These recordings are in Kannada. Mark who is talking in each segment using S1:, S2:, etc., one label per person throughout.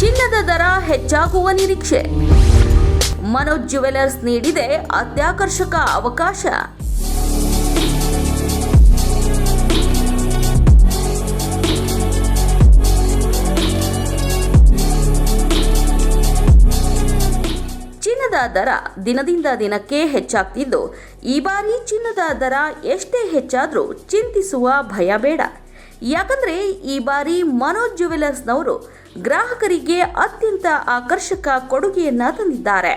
S1: ಚಿನ್ನದ ದರ ಹೆಚ್ಚಾಗುವ ನಿರೀಕ್ಷೆ. ಮನೋಜ್ ಜುವೆಲರ್ಸ್ ನೀಡಿದೆ ಅತ್ಯಾಕರ್ಷಕ ಅವಕಾಶ. ಚಿನ್ನದ ದರ ದಿನದಿಂದ ದಿನಕ್ಕೆ ಹೆಚ್ಚಾಗ್ತಿದ್ದು. ಈ ಬಾರಿ ಚಿನ್ನದ ದರ ಎಷ್ಟೇ ಹೆಚ್ಚಾದರೂ ಚಿಂತಿಸುವ ಭಯ ಬೇಡ. ಯಾಕಂದ್ರೆ ಈ ಬಾರಿ ಮನೋಜ್ ಜುವೆಲರ್ಸ್ನವರು ಗ್ರಾಹಕರಿಗೆ ಅತ್ಯಂತ ಆಕರ್ಷಕ ಕೊಡುಗೆಯನ್ನ ತಂದಿದ್ದಾರೆ.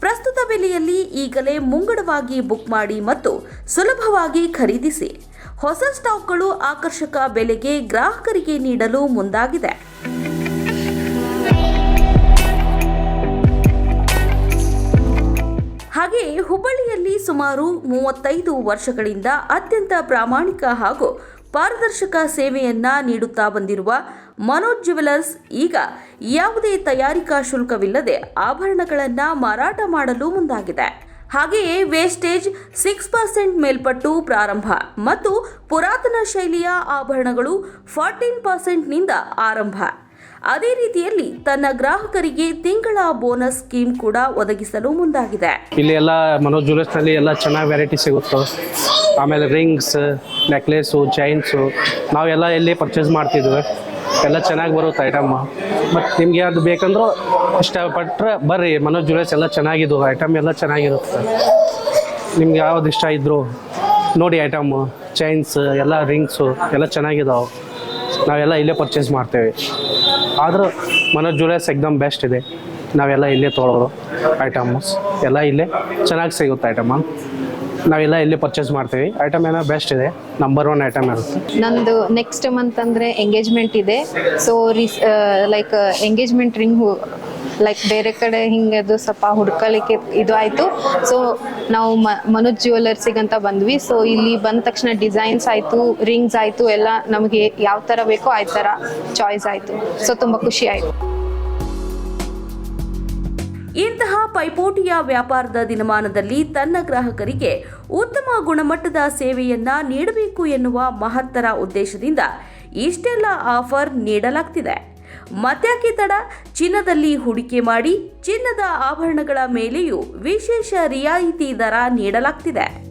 S1: ಪ್ರಸ್ತುತ ಬೆಲೆಯಲ್ಲಿ ಈಗಲೇ ಮುಂಗಡವಾಗಿ ಬುಕ್ ಮಾಡಿ ಮತ್ತು ಸುಲಭವಾಗಿ ಖರೀದಿಸಿ. ಹೊಸ ಸ್ಟಾಕ್ಗಳು ಆಕರ್ಷಕ ಬೆಲೆಗೆ ಗ್ರಾಹಕರಿಗೆ ನೀಡಲು ಮುಂದಾಗಿದೆ. ಹಾಗೆ ಹುಬ್ಬಳ್ಳಿಯಲ್ಲಿ ಸುಮಾರು ಮೂವತ್ತೈದು ವರ್ಷಗಳಿಂದ ಅತ್ಯಂತ ಪ್ರಾಮಾಣಿಕ ಹಾಗೂ ಪಾರದರ್ಶಕ ಸೇವೆಯನ್ನ ನೀಡುತ್ತಾ ಬಂದಿರುವ ಮನೋಜ್ ಜ್ಯುವೆಲರ್ಸ್, ಈಗ ಯಾವುದೇ ತಯಾರಿಕಾ ಶುಲ್ಕವಿಲ್ಲದೆ ಆಭರಣಗಳನ್ನು ಮಾರಾಟ ಮಾಡಲು ಮುಂದಾಗಿದೆ. ಹಾಗೆಯೇ ವೇಸ್ಟೇಜ್ ಸಿಕ್ಸ್ ಪರ್ಸೆಂಟ್ ಮೇಲ್ಪಟ್ಟು ಪ್ರಾರಂಭ ಮತ್ತು ಪುರಾತನ ಶೈಲಿಯ ಆಭರಣಗಳು ಫಾರ್ಟೀನ್ ಪರ್ಸೆಂಟ್ನಿಂದ ಆರಂಭ. ಅದೇ ರೀತಿಯಲ್ಲಿ ತನ್ನ ಗ್ರಾಹಕರಿಗೆ ತಿಂಗಳ ಬೋನಸ್ ಸ್ಕೀಮ್ ಕೂಡ ಒದಗಿಸಲು ಮುಂದಾಗಿದೆ.
S2: ಇಲ್ಲಿ ಎಲ್ಲ ಮನೋಜ್ ಜ್ಯುವೆಲರ್ಸ್ನಲ್ಲಿ ಎಲ್ಲ ಚೆನ್ನಾಗಿ ವೆರೈಟಿ ಸಿಗುತ್ತೆ. ಆಮೇಲೆ ರಿಂಗ್ಸ್ ನೆಕ್ಲೆಸು ಚೈನ್ಸು ನಾವೆಲ್ಲ ಎಲ್ಲಿ ಪರ್ಚೇಸ್ ಮಾಡ್ತಿದ್ವಿ. ಎಲ್ಲ ಚೆನ್ನಾಗಿ ಬರುತ್ತೆ ಐಟಮ್ ಮತ್ತು ನಿಮಗೆ ಅದು ಬೇಕಂದ್ರೂ ಇಷ್ಟಪಟ್ಟರೆ ಬರ್ರಿ, ಮನೋಜ್ ಜುವೆಲ್ಸ್ ಎಲ್ಲ ಚೆನ್ನಾಗಿದ್ದು ಐಟಮ್ ಎಲ್ಲ ಚೆನ್ನಾಗಿರುತ್ತೆ. ನಿಮ್ಗೆ ಯಾವ್ದು ಇಷ್ಟ ಇದ್ರು ನೋಡಿ ಐಟಮ್ ಚೈನ್ಸ್ ಎಲ್ಲ ರಿಂಗ್ಸು ಎಲ್ಲ ಚೆನ್ನಾಗಿದಾವೆ. ನಾವೆಲ್ಲ ಇಲ್ಲೇ ಪರ್ಚೇಸ್ ಮಾಡ್ತೇವೆ. ಆದರೂ ಮನೋಜ್ ಜ್ಯುವೆಲರ್ಸ್ ಎಕ್ದಮ್ ಬೆಸ್ಟ್ ಇದೆ. ನಾವೆಲ್ಲ ಇಲ್ಲೇ ತೊಗೊಳೋದು ಐಟಮ್ಸ್ ಎಲ್ಲ ಇಲ್ಲೇ ಚೆನ್ನಾಗಿ ಸಿಗುತ್ತೆ ಐಟಮ್. ನಾವೆಲ್ಲ ಇಲ್ಲಿ ಪರ್ಚೇಸ್ ಮಾಡ್ತೀವಿ. ಐಟಮ್ ಏನೋ ಬೆಸ್ಟ್ ಇದೆ. ನಂಬರ್ ಒನ್ ಐಟಮ್ ಇರುತ್ತೆ.
S3: ನಂದು ನೆಕ್ಸ್ಟ್ ಮಂತ್ ಅಂದರೆ ಎಂಗೇಜ್ಮೆಂಟ್ ಇದೆ. So like engagement ring like ಬೇರೆ ಕಡೆ ಹಿಂಗೆ ಅದು ಸ್ವಲ್ಪ ಹುಡ್ಕಲಿಕ್ಕೆ ಇದು ಆಯಿತು. ಸೊ ನಾವು ಮನೋಜ್ ಜ್ಯುವೆಲರ್ಸಿಗೆ ಅಂತ ಬಂದ್ವಿ. ಸೊ ಇಲ್ಲಿ ಬಂದ ತಕ್ಷಣ ಡಿಸೈನ್ಸ್ ಆಯಿತು ರಿಂಗ್ಸ್ ಆಯಿತು, ಎಲ್ಲ ನಮಗೆ ಯಾವ ಥರ ಬೇಕೋ ಆ ಥರ ಚಾಯ್ಸ್ ಆಯಿತು. ಸೊ ತುಂಬ ಖುಷಿ ಆಯಿತು.
S1: ಇಂತಹ ಪೈಪೋಟಿಯ ವ್ಯಾಪಾರದ ದಿನಮಾನದಲ್ಲಿ ತನ್ನ ಗ್ರಾಹಕರಿಗೆ ಉತ್ತಮ ಗುಣಮಟ್ಟದ ಸೇವೆಯನ್ನ ನೀಡಬೇಕು ಎನ್ನುವ ಮಹತ್ತರ ಉದ್ದೇಶದಿಂದ ಇಷ್ಟೆಲ್ಲ ಆಫರ್ ನೀಡಲಾಗ್ತಿದೆ. ಮತ್ಯಾಕೆ ತಡ ಚಿನ್ನದಲ್ಲಿ ಹೂಡಿಕೆ ಮಾಡಿ ಚಿನ್ನದ ಆಭರಣಗಳ ಮೇಲೆಯೂ ವಿಶೇಷ ರಿಯಾಯಿತಿ ದರ ನೀಡಲಾಗ್ತಿದೆ.